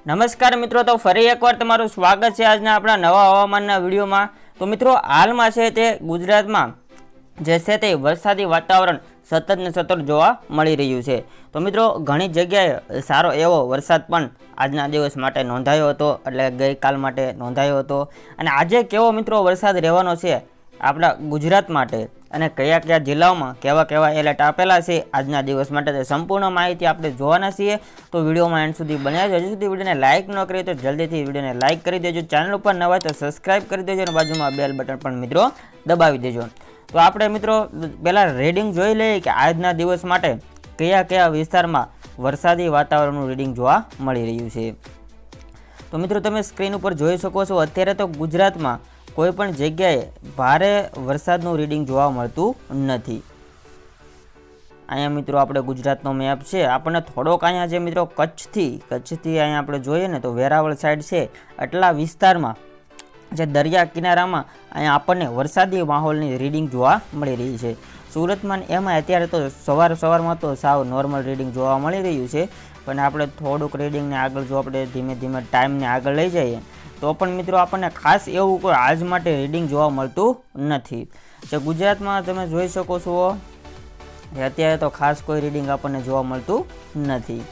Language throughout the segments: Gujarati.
નમસ્કાર મિત્રો, તો ફરી એકવાર તમારું સ્વાગત છે આજના આપણા નવા હવામાનના વિડીયોમાં. તો મિત્રો, હાલમાં છે તે ગુજરાતમાં જે છે તે વરસાદી વાતાવરણ સતત ને સતત જોવા મળી રહ્યું છે. તો મિત્રો, ઘણી જગ્યાએ સારો એવો વરસાદ પણ આજના દિવસ માટે નોંધાયો હતો, એટલે ગઈકાલ માટે નોંધાયો હતો. અને આજે કેવો મિત્રો વરસાદ રહેવાનો છે આપણા ગુજરાત માટે? અને કયા કયા જિલ્લાઓમાં કેવા કેવા એલર્ટ આપેલા છે આજના દિવસ માટે તે સંપૂર્ણ માહિતી આપણે જોવાના છીએ. તો વિડીયોમાં એન્ડ સુધી બન્યા છે હજુ સુધી વિડીયોને લાઇક ન કરીએ તો જલ્દીથી વિડીયોને લાઇક કરી દેજો. ચેનલ ઉપર નવા તો સબસ્ક્રાઇબ કરી દેજો અને બાજુમાં બેલ બટન પણ મિત્રો દબાવી દેજો. તો આપણે મિત્રો પહેલાં રીડિંગ જોઈ લઈએ કે આજના દિવસ માટે કયા કયા વિસ્તારમાં વરસાદી વાતાવરણનું રીડિંગ જોવા મળી રહ્યું છે. તો મિત્રો તમે સ્ક્રીન ઉપર જોઈ શકો છો. અત્યારે તો ગુજરાતમાં કોઈ પણ જગ્યાએ ભારે વરસાદનું રીડિંગ જોવા મળતું નથી. અહીંયા મિત્રો આપણે ગુજરાતનો મેપ છે. આપણને થોડોક અહીંયા જે મિત્રો કચ્છથી કચ્છથી અહીંયા આપણે જોઈએ ને તો વેરાવળ સાઈડ છે. આટલા વિસ્તારમાં જે દરિયા કિનારામાં અહીંયા આપણને વરસાદી માહોલની રીડિંગ જોવા મળી રહી છે. સુરતમાં એમાં અત્યારે તો સવાર સવારમાં તો સાવ નોર્મલ રીડિંગ જોવા મળી રહ્યું છે. પણ આપણે થોડુંક રીડિંગને આગળ જો આપણે ધીમે ધીમે ટાઈમને આગળ લઈ જઈએ તો પણ મિત્રો આપણને ખાસ એવું કોઈ આજ માટે રીડિંગ જોવા મળતું નથી. જે ગુજરાતમાં તમે જોઈ શકો છો અત્યારે તો ખાસ કોઈ રીડિંગ આપણને જોવા મળતું નથી.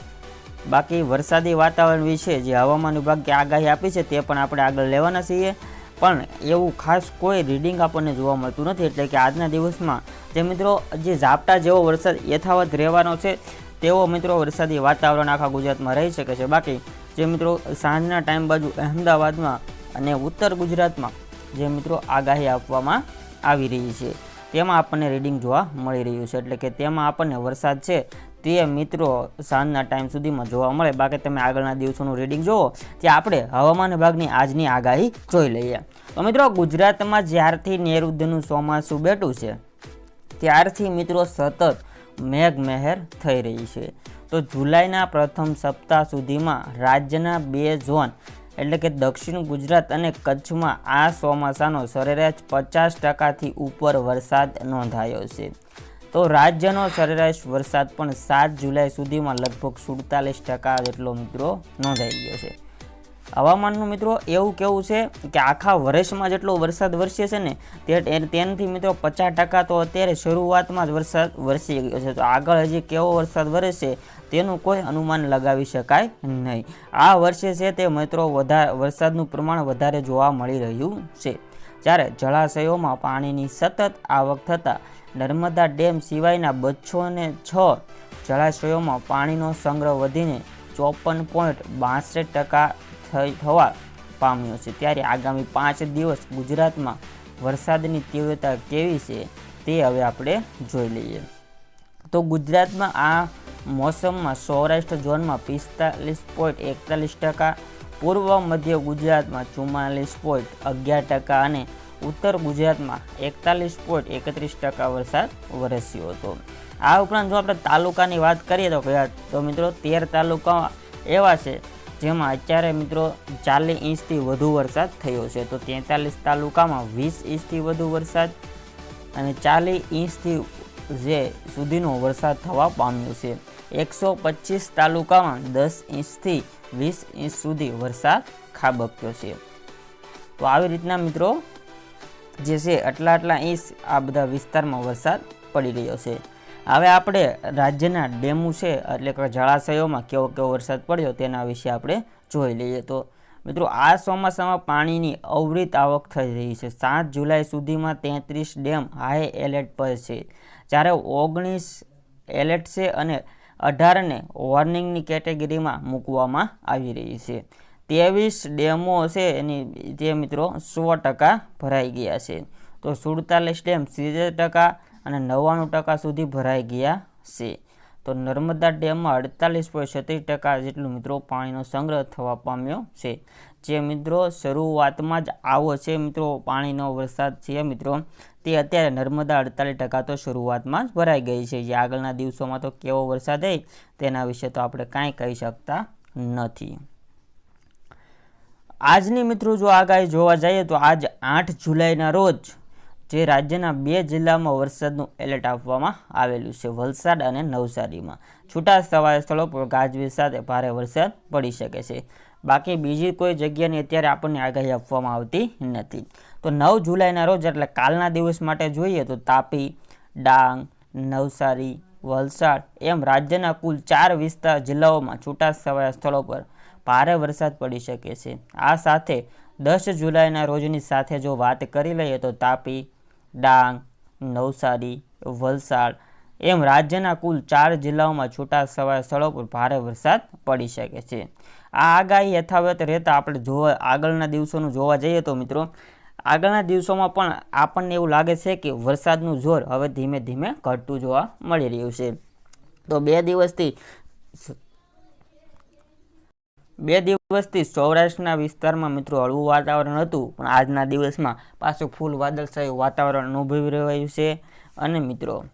બાકી વરસાદી વાતાવરણ વિશે જે હવામાન વિભાગે આગાહી આપી છે, તે પણ આપણે આગળ લેવાના છીએ. પણ એવું ખાસ કોઈ રીડિંગ આપણને જોવા મળતું નથી, એટલે કે આજના દિવસમાં જે મિત્રો, જે ઝાપટા જેવો વરસાદ યથાવત રહેવાનો છે, તેવો મિત્રો વરસાદી વાતાવરણ આખા ગુજરાતમાં રહી શકે છે. બાકી જે મિત્રો સાંજના ટાઈમ બાજુ અહેમદાબાદમાં અને ઉત્તર ગુજરાતમાં જે મિત્રો આગાહી આપવામાં આવી રહી છે. તેમાં આપણને રીડિંગ જોવા મળી રહ્યું છે. એટલે કે તેમાં આપણને વરસાદ છે તે મિત્રો સાંજના ટાઈમ સુધીમાં જોવા મળે. બાકી તમે આગળના દિવસોનું રીડિંગ જુઓ તે આપણે હવામાન વિભાગની આજની આગાહી જોઈ લઈએ. તો મિત્રો ગુજરાતમાં જ્યારથી નેરુદ્ધનું ચોમાસું બેઠું છે, ત્યારથી મિત્રો સતત મેઘ મહેર થઈ રહી છે. તો જુલાઈના પ્રથમ સપ્તાહ સુધીમાં રાજ્યના બે ઝોન, એટલે કે દક્ષિણ ગુજરાત અને કચ્છમાં આ ચોમાસાનો સરેરાશ પચાસ ટકાથી ઉપર વરસાદ નોંધાયો છે. તો રાજ્યનો સરેરાશ વરસાદ પણ સાત જુલાઈ સુધીમાં લગભગ સુડતાલીસ ટકા જેટલો મિત્રો નોંધાઈ ગયો છે. હવામાનનું મિત્રો એવું કેવું છે કે આખા વર્ષમાં જેટલો વરસાદ વરસે છે ને તે તેનાથી મિત્રો પચાસ ટકા તો અત્યારે શરૂઆતમાં જ વરસાદ વરસી ગયો છે. તો આગળ હજી કેવો વરસાદ વરસશે તેનું કોઈ અનુમાન લગાવી શકાય નહીં. આ વર્ષે છે તે મિત્રો વધારે વરસાદનું પ્રમાણ વધારે જોવા મળી રહ્યું છે. જ્યારે જળાશયોમાં પાણીની સતત આવક થતાં નર્મદા ડેમ સિવાયના બસો ને છ જળાશયોમાં પાણીનો સંગ્રહ વધીને ચોપન પોઈન્ટ બાસઠ ટકા થવા પામ્યો છે. ત્યારે આગામી પાંચ દિવસ ગુજરાતમાં વરસાદની તીવ્રતા કેવી છે તે હવે આપણે જોઈ લઈએ. તો ગુજરાતમાં આ મોસમમાં સૌરાષ્ટ્ર ઝોનમાં પિસ્તાલીસ પોઈન્ટ એકતાલીસ ટકા, પૂર્વ મધ્ય ગુજરાતમાં ચુમ્માલીસ પોઈન્ટ અગિયાર ટકા અને ઉત્તર ગુજરાતમાં એકતાલીસ પોઈન્ટ એકત્રીસ ટકા વરસાદ વરસ્યો હતો. આ ઉપરાંત જો આપણે તાલુકાની વાત કરીએ તો કયા તો મિત્રો તેર તાલુકા એવા છે જેમાં અત્યારે મિત્રો ચાલીસ ઇંચથી વધુ વરસાદ થયો છે. તો તેતાલીસ તાલુકામાં વીસ ઇંચથી વધુ વરસાદ અને ચાલીસ ઇંચથી જે સુધીનો વરસાદ થવા પામ્યો છે. એકસો પચીસ તાલુકામાં દસ ઇંચથી વીસ ઇંચ સુધી વરસાદ ખાબક્યો છે. તો આવી રીતના મિત્રો જે છે, આટલા આટલા ઇંચ આ બધા વિસ્તારમાં વરસાદ પડી રહ્યો છે. હવે આપણે રાજ્યના ડેમો છે, એટલે કે જળાશયોમાં કેવો કેવો વરસાદ પડ્યો તેના વિશે આપણે જોઈ લઈએ તો. મિત્રો, આ ચોમાસામાં પાણીની અવરિત આવક થઈ રહી છે. સાત જુલાઈ સુધીમાં તેત્રીસ ડેમ હાઈ એલર્ટ પર છે. જ્યારે ઓગણીસ એલર્ટ છે અને અઢારને વોર્નિંગની કેટેગરીમાં મૂકવામાં આવી રહી છે. ત્રેવીસ ડેમો છે એની જે મિત્રો સો ટકા ભરાઈ ગયા છે. તો સુડતાલીસ ડેમ સિત્તેર ટકા અને નવ્વાણું ટકા સુધી ભરાઈ ગયા છે. તો નર્મદા ડેમમાં અડતાલીસ પોઈન્ટ છત્રીસ ટકા જેટલું મિત્રો પાણીનો સંગ્રહ થવા પામ્યો છે. જે મિત્રો શરૂઆતમાં જ આવો છે મિત્રો, પાણીનો વરસાદ છે મિત્રો. તે અત્યારે નર્મદા અડતાલીસ ટકા તો શરૂઆતમાં જ ભરાઈ ગઈ છે. જે આગળના દિવસોમાં તો કેવો વરસાદ હોય તેના વિશે તો આપણે કાંઈ કહી શકતા નથી. આજની મિત્રો જો આગાહી જોવા જઈએ તો આજ આઠ જુલાઈના રોજ જે રાજ્યના બે જિલ્લામાં વરસાદનું એલર્ટ આપવામાં આવેલું છે, વલસાડ અને નવસારીમાં. છૂટા સવારે સ્થળો પર ગાજવીજ સાથે ભારે વરસાદ પડી શકે છે. બાકી બીજી કોઈ જગ્યાની અત્યારે આપણને આગાહી આપવામાં આવતી નથી. તો નવ જુલાઈના રોજ, એટલે કાલના દિવસ માટે જોઈએ તો તાપી, ડાંગ, નવસારી, વલસાડ એમ રાજ્યના કુલ ચાર વિસ્તાર જિલ્લાઓમાં છૂટા સવાયા સ્થળો પર ભારે વરસાદ પડી શકે છે. આ સાથે દસ જુલાઈના રોજની સાથે જો વાત કરી લઈએ તો તાપી ડાંગ, નવસારી, વલસાડ એમ રાજ્યના કુલ ચાર જિલ્લાઓમાં છૂટા છવાયા સ્થળો પર ભારે વરસાદ પડી શકે છે. આ આગાહી યથાવત રહેતા આપણે જોવા, આગળના દિવસોનું જોવા જઈએ તો મિત્રો, આગળના દિવસોમાં પણ આપણને એવું લાગે છે કે વરસાદનું જોર હવે ધીમે ધીમે ઘટતું જોવા મળી રહ્યું છે. તો બે દિવસથી બે દિવસથી સૌરાષ્ટ્રના વિસ્તારમાં મિત્રો હળવું વાતાવરણ હતું, પણ આજના દિવસમાં પાછું ફૂલ વાદળછાયું વાતાવરણ અનુભવી રહ્યું છે. અને મિત્રો,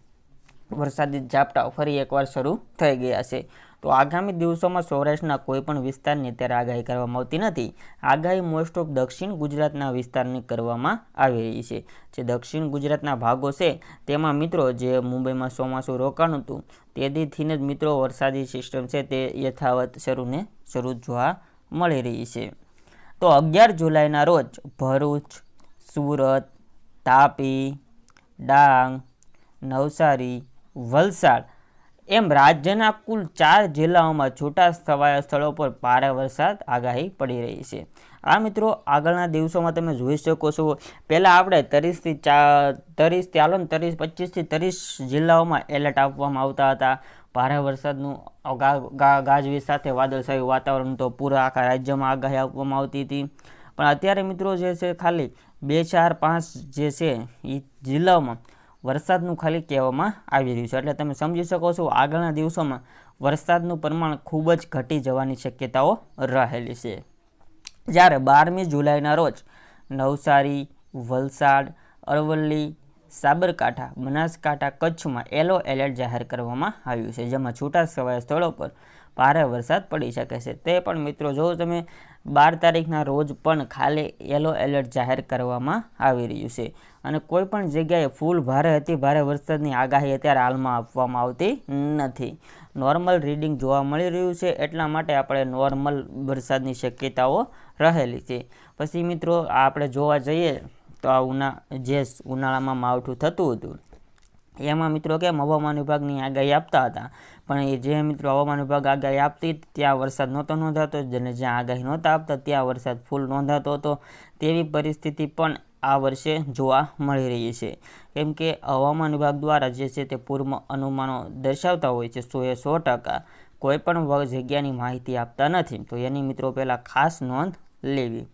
વરસાદી ઝાપટા ફરી એકવાર શરૂ થઈ ગયા છે. તો આગામી દિવસોમાં સૌરાષ્ટ્રના કોઈ પણ વિસ્તારની અત્યારે આગાહી કરવામાં આવતી નથી. આગાહી મોસ્ટ ઓફ દક્ષિણ ગુજરાતના વિસ્તારની કરવામાં આવી રહી છે. જે દક્ષિણ ગુજરાતના ભાગો છે, તેમાં મિત્રો જે મુંબઈમાં ચોમાસું રોકાણું હતું તેદીથી જ મિત્રો વરસાદી સિસ્ટમ છે તે યથાવત શરૂને શરૂ જોવા મળી રહી છે. તો અગિયાર જુલાઈના રોજ ભરૂચ, સુરત, તાપી, ડાંગ, નવસારી, વલસાડ એમ રાજ્યના કુલ ચાર જિલ્લાઓમાં છૂટા છવાયા સ્થળો પર ભારે વરસાદ આગાહી પડી રહી છે. આ મિત્રો, આગળના દિવસોમાં તમે જોઈ શકો છો. પહેલાં આપણે ત્રીસથી ચા ત્રીસથી ચાલો ને ત્રીસ, પચીસથી ત્રીસ જિલ્લાઓમાં એલર્ટ આપવામાં આવતા હતા. ભારે વરસાદનું ગાજવીજ સાથે વાદળછાયું વાતાવરણ તો પૂરા આખા રાજ્યમાં આગાહી આપવામાં આવતી હતી. પણ અત્યારે મિત્રો જે છે, ખાલી બે ચાર પાંચ જે છે એ જિલ્લાઓમાં વરસાદનું ખાલી કહેવામાં આવી રહ્યું છે. એટલે તમે સમજી શકો છો, આગળના દિવસોમાં વરસાદનું પ્રમાણ ખૂબ જ ઘટી જવાની શક્યતાઓ રહેલી છે. જ્યારે બારમી જુલાઈના રોજ નવસારી, વલસાડ, અરવલ્લી, સાબરકાંઠા, બનાસકાંઠા કચ્છમાં યલો એલર્ટ જાહેર કરવામાં આવ્યું છે, જેમાં છૂટા છવાયા સ્થળો પર ભારે વરસાદ પડી શકે છે. તે પણ મિત્રો જો તમે બાર તારીખના રોજ પણ ખાલી યલો એલર્ટ જાહેર કરવામાં આવી રહ્યું છે અને કોઈ પણ જગ્યાએ ફૂલ ભારે હતી ભારે વરસાદની આગાહી અત્યારે હાલમાં આપવામાં આવતી નથી. નોર્મલ રીડિંગ જોવા મળી રહ્યું છે એટલા માટે આપણે નોર્મલ વરસાદની શક્યતાઓ રહેલી છે. પછી મિત્રો આપણે જોવા જઈએ તો આ ઉના, જે ઉનાળામાં માવઠું થતું હતું એમાં મિત્રો કેમ હવામાન વિભાગની આગાહી આપતા હતા? પણ એ જે મિત્રો હવામાન વિભાગ આગાહી આપતી ત્યાં વરસાદ નહોતો નોંધાતો અને જ્યાં આગાહી નહોતા આપતા, ત્યાં વરસાદ ફૂલ નોંધાતો હતો. તેવી પરિસ્થિતિ પણ આ વર્ષે જોવા મળી રહી છે. કેમ કે હવામાન વિભાગ દ્વારા જે છે તે પૂર્વ અનુમાનો દર્શાવતા હોય છે, સો એ સો ટકા. કોઈ પણ જગ્યાની માહિતી આપતા નથી, તો એની મિત્રો પહેલાં ખાસ નોંધ લેવી.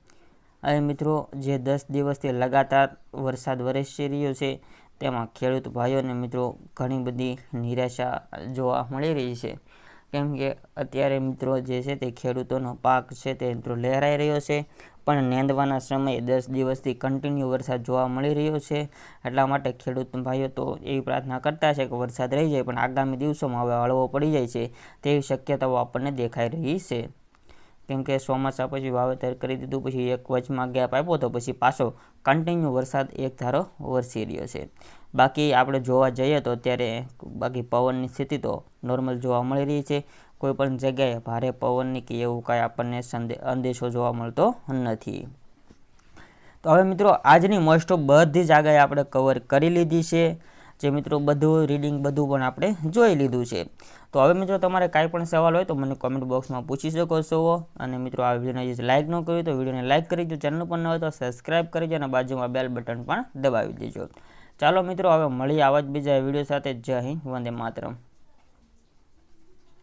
અને મિત્રો જે દસ દિવસથી લગાતાર વરસાદ વરસી રહ્યો છે તેમાં ખેડૂત ભાઈઓ અને મિત્રો ઘણી બધી નિરાશા જોવા મળી રહી છે. કેમ કે અત્યારે મિત્રો જે છે તે ખેડૂતોનો પાક છે તે મિત્રો લહેરાઈ રહ્યો છે, પણ નેંદવાના સમયે દસ દિવસથી કન્ટિન્યુ વરસાદ જોવા મળી રહ્યો છે. એટલા માટે ખેડૂત ભાઈઓ તો એવી પ્રાર્થના કરતા છે કે વરસાદ રહી જાય, પણ આગામી દિવસોમાં હવે હળવો પડી જાય છે તેવી શક્યતાઓ આપણને દેખાઈ રહી છે. કેમ કે ચોમાસા પછી વાવેતર કરી દીધું, પછી એક વચમાં ગેપ આપ્યો તો પછી પાછો કન્ટિન્યુ વરસાદ એક ધારો વરસી રહ્યો છે. બાકી આપણે જોવા જઈએ તો અત્યારે બાકી પવનની સ્થિતિ તો નોર્મલ જોવા મળી રહી છે. કોઈ પણ જગ્યાએ ભારે પવનની કે એવું કાંઈ આપણને અંદેશો જોવા મળતો નથી. તો હવે મિત્રો, આજની મોસ્ટ ઓફ બધી જ આગાહી આપણે કવર કરી લીધી છે. જે મિત્રો બધું રીડિંગ બધું પણ આપણે જોઈ લીધું છે. તો હવે મિત્રો તમારે કાંઈ પણ સવાલ હોય તો મને કોમેન્ટ બોક્સમાં પૂછી શકો છો. અને મિત્રો આ વિડીયોને જે લાઇક ન કર્યું તો વિડીયોને લાઇક કરી દો ચેનલ પર ન હોય તો સબસ્ક્રાઇબ કરી અને બાજુમાં બેલ બટન પણ દબાવી દેજો. ચાલો મિત્રો, હવે મળી આવા જ બીજા વીડિયો સાથે. જય હિન્દ, વંદે માતરમ.